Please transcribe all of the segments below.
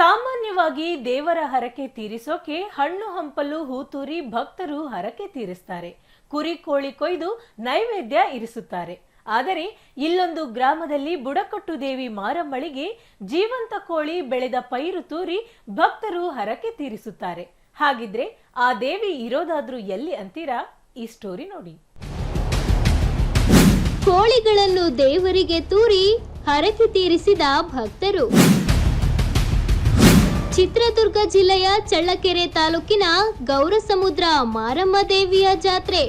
ಸಾಮಾನ್ಯವಾಗಿ ದೇವರ ಹರಕೆ ತೀರಿಸೋಕೆ ಹಣ್ಣು ಹಂಪಲು ಹೂತೂರಿ ಭಕ್ತರು ಹರಕೆ ತೀರಿಸ್ತಾರೆ. ಕುರಿ ಕೋಳಿ ಕೊಯ್ದು ನೈವೇದ್ಯ ಇರಿಸುತ್ತಾರೆ. ಆದರೆ ಇಲ್ಲೊಂದು ಗ್ರಾಮದಲ್ಲಿ ಬುಡಕಟ್ಟು ದೇವಿ ಮಾರಮ್ಮಳಿಗೆ ಜೀವಂತ ಕೋಳಿ ಬೆಳೆದ ಪೈರು ತೂರಿ ಭಕ್ತರು ಹರಕೆ ತೀರಿಸುತ್ತಾರೆ. ಹಾಗಿದ್ರೆ ಆ ದೇವಿ ಇರೋದಾದ್ರೂ ಎಲ್ಲಿ ಅಂತೀರಾ? ಈ ಸ್ಟೋರಿ ನೋಡಿ. ಕೋಳಿಗಳನ್ನು ದೇವರಿಗೆ ತೂರಿ ಹರಕೆ ತೀರಿಸಿದ ಭಕ್ತರು. ಚಿತ್ರದುರ್ಗ ಜಿಲ್ಲೆಯ ಚಳ್ಳಕೆರೆ ತಾಲೂಕಿನ ಗೌರಸಮುದ್ರ ಮಾರಮ್ಮ ದೇವಿಯ ಜಾತ್ರೆ.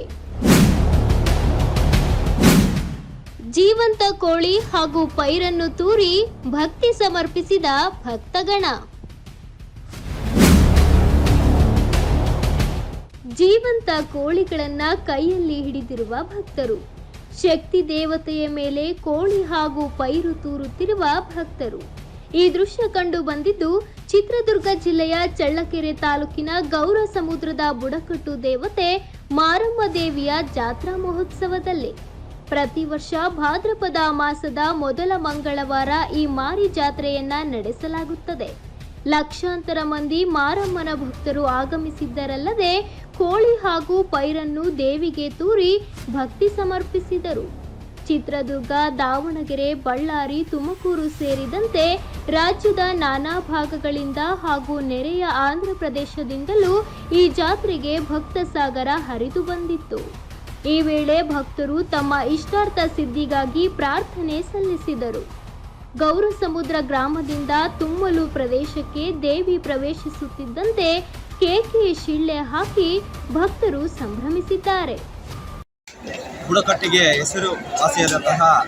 ಜೀವಂತ ಕೋಳಿ ಹಾಗೂ ಪೈರನ್ನು ತೂರಿ ಭಕ್ತಿ ಸಮರ್ಪಿಸಿದ ಭಕ್ತಗಣ. ಜೀವಂತ ಕೋಳಿಗಳನ್ನ ಕೈಯಲ್ಲಿ ಹಿಡಿದಿರುವ ಭಕ್ತರು. ಶಕ್ತಿ ದೇವತೆಯ ಮೇಲೆ ಕೋಳಿ ಹಾಗೂ ಪೈರು ತೂರುತ್ತಿರುವ ಭಕ್ತರು. ಈ ದೃಶ್ಯ ಕಂಡು ಬಂದಿದ್ದು ಚಿತ್ರದುರ್ಗ ಜಿಲ್ಲೆಯ ಚಳ್ಳಕೆರೆ ತಾಲೂಕಿನ ಗೌರ ಸಮುದ್ರದ ಬುಡಕಟ್ಟು ದೇವತೆ ಮಾರಮ್ಮ ದೇವಿಯ ಜಾತ್ರಾ ಮಹೋತ್ಸವದಲ್ಲಿ. ಪ್ರತಿ ವರ್ಷ ಭಾದ್ರಪದ ಮಾಸದ ಮೊದಲ ಮಂಗಳವಾರ ಈ ಮಾರಿ ಜಾತ್ರೆಯನ್ನ ನಡೆಸಲಾಗುತ್ತದೆ. ಲಕ್ಷಾಂತರ ಮಂದಿ ಮಾರಮ್ಮನ ಭಕ್ತರು ಆಗಮಿಸಿದ್ದರಲ್ಲದೆ ಕೋಳಿ ಹಾಗೂ ಪೈರನ್ನು ದೇವಿಗೆ ತೂರಿ ಭಕ್ತಿ ಸಮರ್ಪಿಸಿದರು. ಚಿತ್ರದುರ್ಗ ದಾವಣಗೆರೆ ಬಳ್ಳಾರಿ ತುಮಕೂರು ಸೇರಿದಂತೆ ರಾಜ್ಯದ ನಾನಾ ಭಾಗಗಳಿಂದ ಹಾಗೂ ನೆರೆಯ ಆಂಧ್ರ ಪ್ರದೇಶದಿಂದಲೂ ಈ ಜಾತ್ರೆಗೆ ಭಕ್ತ ಸಾಗರ ಹರಿದು ಬಂದಿತ್ತು. ಈ ವೇಳೆ ಭಕ್ತರು ತಮ್ಮ ಇಷ್ಟಾರ್ಥ ಸಿದ್ಧಿಗಾಗಿ ಪ್ರಾರ್ಥನೆ ಸಲ್ಲಿಸಿದರು. ಗೌರಸಮುದ್ರ ಗ್ರಾಮದಿಂದ ತುಮ್ಮಲು ಪ್ರದೇಶಕ್ಕೆ ದೇವಿ ಪ್ರವೇಶಿಸುತ್ತಿದ್ದಂತೆ ಕೇಕೆ ಶಿಳ್ಳೆ ಹಾಕಿ ಭಕ್ತರು ಸಂಭ್ರಮಿಸಿದ್ದಾರೆ. ಬುಡಕಟ್ಟಿಗೆ ಹೆಸರು ವಾಸಿಯಾದಂತಹ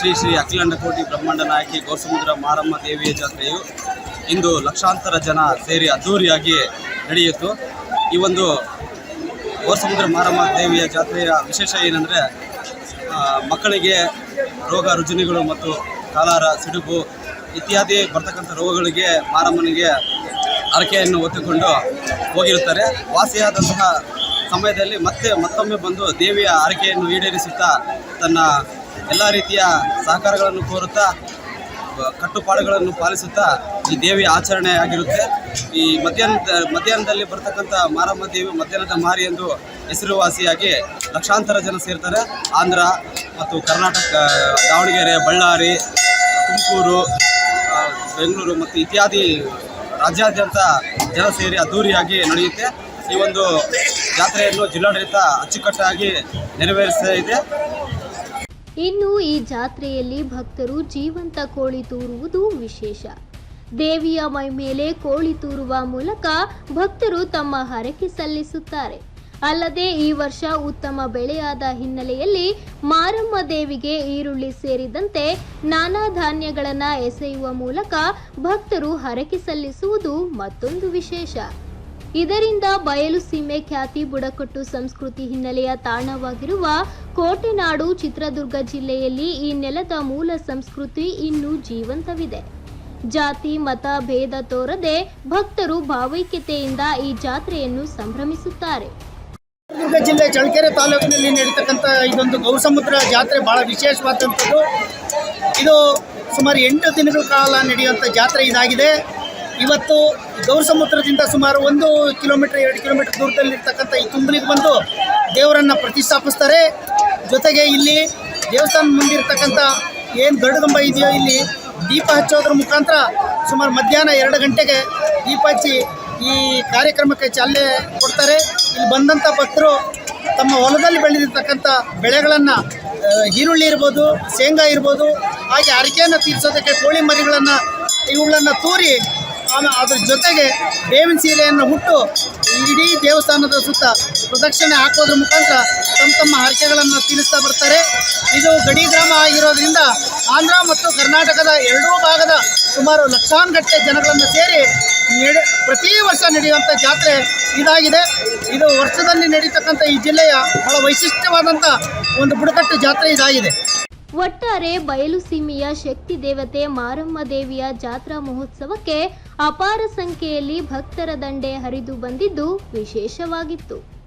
ಶ್ರೀ ಶ್ರೀ ಅಖಿಲಾಂಡ ಕೋಟಿ ಬ್ರಹ್ಮಾಂಡ ನಾಯಕಿ ಗೋಸಮುದ್ರ ಮಾರಮ್ಮ ದೇವಿಯ ಜಾತ್ರೆಯು ಇಂದು ಲಕ್ಷಾಂತರ ಜನ ಸೇರಿ ಅದ್ಧೂರಿಯಾಗಿ ನಡೆಯಿತು. ಈ ಒಂದು ಗೋಸಮುದ್ರ ಮಾರಮ್ಮ ದೇವಿಯ ಜಾತ್ರೆಯ ವಿಶೇಷ ಏನಂದರೆ ಮಕ್ಕಳಿಗೆ ರೋಗ ರುಜಿನಗಳು ಮತ್ತು ಕಾಲಾರ, ಸಿಡುಬು ಇತ್ಯಾದಿ ಬರ್ತಕ್ಕಂಥ ರೋಗಗಳಿಗೆ ಮಾರಮ್ಮನಿಗೆ ಹರಕೆಯನ್ನು ಹೊತ್ತುಕೊಂಡು ಹೋಗಿರುತ್ತಾರೆ. ವಾಸಿಯಾದಂತಹ ಸಮಯದಲ್ಲಿ ಮತ್ತೆ ಮತ್ತೊಮ್ಮೆ ಬಂದು ದೇವಿಯ ಹರಕೆಯನ್ನು ಈಡೇರಿಸುತ್ತಾ ತನ್ನ ಎಲ್ಲ ರೀತಿಯ ಸಹಕಾರಗಳನ್ನು ಕೋರುತ್ತಾ ಕಟ್ಟುಪಾಡುಗಳನ್ನು ಪಾಲಿಸುತ್ತಾ ಈ ದೇವಿ ಆಚರಣೆ ಆಗಿರುತ್ತೆ. ಈ ಮಧ್ಯಾಹ್ನದ, ಮಧ್ಯಾಹ್ನದಲ್ಲಿ ಬರ್ತಕ್ಕಂಥ ಮಾರಮ್ಮ ದೇವಿ ಮಧ್ಯಾಹ್ನದ ಮಾರಿ ಎಂದು ಹೆಸರುವಾಸಿಯಾಗಿ ಲಕ್ಷಾಂತರ ಜನ ಸೇರ್ತಾರೆ. ಆಂಧ್ರ ಮತ್ತು ಕರ್ನಾಟಕ ದಾವಣಗೆರೆ, ಬಳ್ಳಾರಿ, ತುಮಕೂರು ಬೆಂಗಳೂರು ಮತ್ತು ಇತ್ಯಾದಿ ರಾಜ್ಯಾದ್ಯಂತ ಜನ ಸೇರಿ ಅದ್ದೂರಿಯಾಗಿ ನಡೆಯುತ್ತೆ. ಈ ಒಂದು ಜಾತ್ರೆಯನ್ನು ಜಿಲ್ಲಾಡಳಿತ ಅಚ್ಚುಕಟ್ಟಾಗಿ ನೆರವೇರಿಸ್ತಾ ಇನ್ನು ಈ ಜಾತ್ರೆಯಲ್ಲಿ ಭಕ್ತರು ಜೀವಂತ ಕೋಳಿ ತೂರುವುದು ವಿಶೇಷ. ದೇವಿಯ ಮೈ ಮೇಲೆ ಕೋಳಿ ತೂರುವ ಮೂಲಕ ಭಕ್ತರು ತಮ್ಮ ಹರಕೆ ಸಲ್ಲಿಸುತ್ತಾರೆ. ಅಲ್ಲದೆ ಈ ವರ್ಷ ಉತ್ತಮ ಬೆಳೆಯಾದ ಹಿನ್ನೆಲೆಯಲ್ಲಿ ಮಾರಮ್ಮ ದೇವಿಗೆ ಈರುಳ್ಳಿ ಸೇರಿದಂತೆ ನಾನಾ ಧಾನ್ಯಗಳನ್ನು ಎಸೆಯುವ ಮೂಲಕ ಭಕ್ತರು ಹರಕೆ ಸಲ್ಲಿಸುವುದು ಮತ್ತೊಂದು ವಿಶೇಷ. ಇದರಿಂದ ಬಯಲು ಸೀಮೆ ಖ್ಯಾತಿ ಬುಡಕಟ್ಟು ಸಂಸ್ಕೃತಿ ಹಿನ್ನೆಲೆಯ ತಾಣವಾಗಿರುವ ಕೋಟೆನಾಡು ಚಿತ್ರದುರ್ಗ ಜಿಲ್ಲೆಯಲ್ಲಿ ಈ ನೆಲದ ಮೂಲ ಸಂಸ್ಕೃತಿ ಇನ್ನೂ ಜೀವಂತವಿದೆ. ಜಾತಿ, ಮತ, ಭೇದ ತೋರದೆ ಭಕ್ತರು ಭಾವೈಕ್ಯತೆಯಿಂದ ಈ ಜಾತ್ರೆಯನ್ನು ಸಂಭ್ರಮಿಸುತ್ತಾರೆ. ಚಿತ್ರದುರ್ಗ ಜಿಲ್ಲೆ ಚಳ್ಳಕೆರೆ ತಾಲೂಕಿನಲ್ಲಿ ನಡೀತಕ್ಕಂಥ ಇದೊಂದು ಗೌಸಮುದ್ರ ಜಾತ್ರೆ ಬಹಳ ವಿಶೇಷವಾದಂಥದ್ದು. ಇದು ಸುಮಾರು ಎಂಟು ದಿನಗಳ ಕಾಲ ನಡೆಯುವಂಥ ಜಾತ್ರೆ ಇದಾಗಿದೆ. ಇವತ್ತು ಗೌರಸಮುದ್ರದಿಂದ ಸುಮಾರು ಒಂದು ಕಿಲೋಮೀಟರ್, ಎರಡು ಕಿಲೋಮೀಟರ್ ದೂರದಲ್ಲಿರ್ತಕ್ಕಂಥ ಈ ತುಂಬಲಿಗೆ ಬಂದು ದೇವರನ್ನು ಪ್ರತಿಷ್ಠಾಪಿಸ್ತಾರೆ. ಜೊತೆಗೆ ಇಲ್ಲಿ ದೇವಸ್ಥಾನ ಮುಂದಿರ್ತಕ್ಕಂಥ ಏನು ಗರುಡಗಂಬ ಇದೆಯೋ ಇಲ್ಲಿ ದೀಪ ಹಚ್ಚೋದ್ರ ಮುಖಾಂತರ ಸುಮಾರು ಮಧ್ಯಾಹ್ನ ಎರಡು ಗಂಟೆಗೆ ದೀಪ ಹಚ್ಚಿ ಈ ಕಾರ್ಯಕ್ರಮಕ್ಕೆ ಚಾಲನೆ ಕೊಡ್ತಾರೆ. ಇಲ್ಲಿ ಬಂದಂಥ ಭಕ್ತರು ತಮ್ಮ ಹೊಲದಲ್ಲಿ ಬೆಳೆದಿರ್ತಕ್ಕಂಥ ಬೆಳೆಗಳನ್ನು ಈರುಳ್ಳಿ ಇರ್ಬೋದು, ಶೇಂಗಾ ಇರ್ಬೋದು, ಹಾಗೆ ಅರಿಕೆಯನ್ನು ತೀರಿಸೋದಕ್ಕೆ ಕೋಳಿ ಮರಿಗಳನ್ನು, ಇವುಗಳನ್ನು ತೂರಿ ಆಮೇಲೆ ಅದ್ರ ಜೊತೆಗೆ ಬೇವಿನ ಸೀರೆಯನ್ನು ಹುಟ್ಟು ಇಡೀ ದೇವಸ್ಥಾನದ ಸುತ್ತ ಪ್ರದಕ್ಷಿಣೆ ಹಾಕೋದ್ರ ಮುಖಾಂತರ ತಮ್ಮ ತಮ್ಮ ಹರಕೆಗಳನ್ನು ತೀರಿಸ್ತಾ ಬರ್ತಾರೆ. ಇದು ಗಡಿ ಗ್ರಾಮ ಆಗಿರೋದ್ರಿಂದ ಆಂಧ್ರ ಮತ್ತು ಕರ್ನಾಟಕದ ಎರಡೂ ಭಾಗದ ಸುಮಾರು ಲಕ್ಷಾನುಗಟ್ಟಲೆ ಜನಗಳನ್ನು ಸೇರಿ ನಡೆ ಪ್ರತಿ ವರ್ಷ ನಡೆಯುವಂಥ ಜಾತ್ರೆ ಇದಾಗಿದೆ. ಇದು ವರ್ಷದಲ್ಲಿ ನಡೀತಕ್ಕಂಥ ಈ ಜಿಲ್ಲೆಯ ಬಹಳ ವೈಶಿಷ್ಟ್ಯವಾದಂಥ ಒಂದು ಬುಡಕಟ್ಟು ಜಾತ್ರೆ ಇದಾಗಿದೆ. ಒಟ್ಟಾರೆ ಬಯಲು ಸೀಮೆಯ ಶಕ್ತಿ ದೇವತೆ ಮಾರಮ್ಮ ದೇವಿಯ ಜಾತ್ರಾ ಮಹೋತ್ಸವಕ್ಕೆ ಅಪಾರ ಸಂಖ್ಯೆಯಲ್ಲಿ ಭಕ್ತರ ದಂಡೆ ಹರಿದು ಬಂದಿದ್ದು ವಿಶೇಷವಾಗಿತ್ತು.